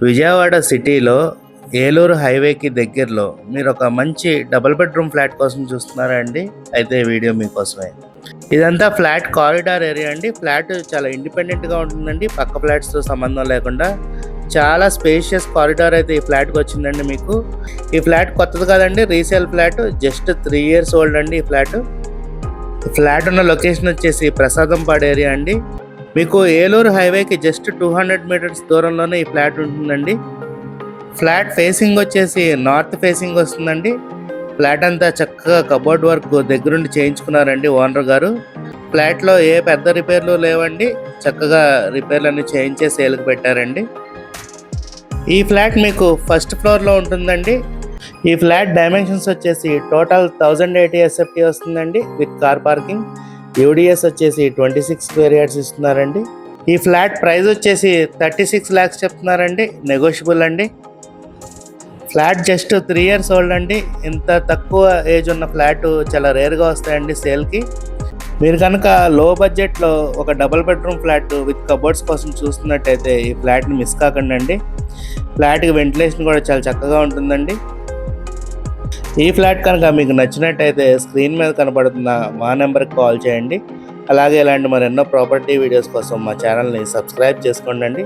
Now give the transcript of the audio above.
విజయవాడ సిటీలో ఏలూరు హైవేకి దగ్గరలో మీరు ఒక మంచి డబుల్ బెడ్రూమ్ ఫ్లాట్ కోసం చూస్తున్నారా అండి? అయితే వీడియో మీకోసమే. ఇదంతా ఫ్లాట్ కారిడార్ ఏరియా అండి. ఫ్లాట్ చాలా ఇండిపెండెంట్గా ఉంటుందండి. పక్క ఫ్లాట్స్తో సంబంధం లేకుండా చాలా స్పేషియస్ కారిడార్ అయితే ఈ ఫ్లాట్కి వచ్చిందండి మీకు. ఈ ఫ్లాట్ కొత్తది కాదండి. Resale flat. Just three years old అండి ఈ ఫ్లాట్. ఫ్లాట్ ఉన్న లొకేషన్ వచ్చేసి ప్రసాదంపాడు ఏరియా అండి. మీకు ఏలూరు హైవేకి జస్ట్ టూ హండ్రెడ్ మీటర్స్ దూరంలోనే ఈ ఫ్లాట్ ఉంటుందండి. ఫ్లాట్ ఫేసింగ్ వచ్చేసి నార్త్ ఫేసింగ్ వస్తుందండి. ఫ్లాట్ అంతా చక్కగా కబోర్డ్ వర్క్ దగ్గరుండి చేయించుకున్నారండి ఓనర్ గారు. ఫ్లాట్లో ఏ పెద్ద రిపేర్లు లేవండి. చక్కగా రిపేర్లు అన్నీ చేయించే సేల్కి పెట్టారండి. ఈ ఫ్లాట్ మీకు ఫస్ట్ ఫ్లోర్లో ఉంటుందండి. ఈ ఫ్లాట్ డైమెన్షన్స్ వచ్చేసి టోటల్ థౌజండ్ ఎయిటీ ఎస్ఎఫ్టీ వస్తుందండి విత్ కార్ పార్కింగ్. యూడిఎస్ వచ్చేసి ట్వంటీ సిక్స్ స్క్వేర్ యార్డ్స్ ఇస్తున్నారండి. ఈ ఫ్లాట్ ప్రైస్ వచ్చేసి థర్టీ సిక్స్ ల్యాక్స్ చెప్తున్నారండి. నెగోషియబుల్ అండి. Flat just three years old అండి. ఇంత తక్కువ ఏజ్ ఉన్న ఫ్లాట్ చాలా రేర్గా వస్తాయండి సేల్కి. మీరు కనుక లో బడ్జెట్లో ఒక double bedroom flat with cupboards కోసం చూస్తున్నట్టయితే ఈ ఫ్లాట్ని మిస్ కాకండి అండి ఫ్లాట్కి వెంటిలేషన్ కూడా చాలా చక్కగా ఉంటుందండి. ఈ ఫ్లాట్ కనుక మీకు నచ్చినట్టయితే స్క్రీన్ మీద కనబడుతున్న మా నెంబర్కి కాల్ చేయండి. అలాగే ఇలాంటి మరెన్నో ప్రాపర్టీ వీడియోస్ కోసం మా ఛానల్ని సబ్స్క్రైబ్ చేసుకోండి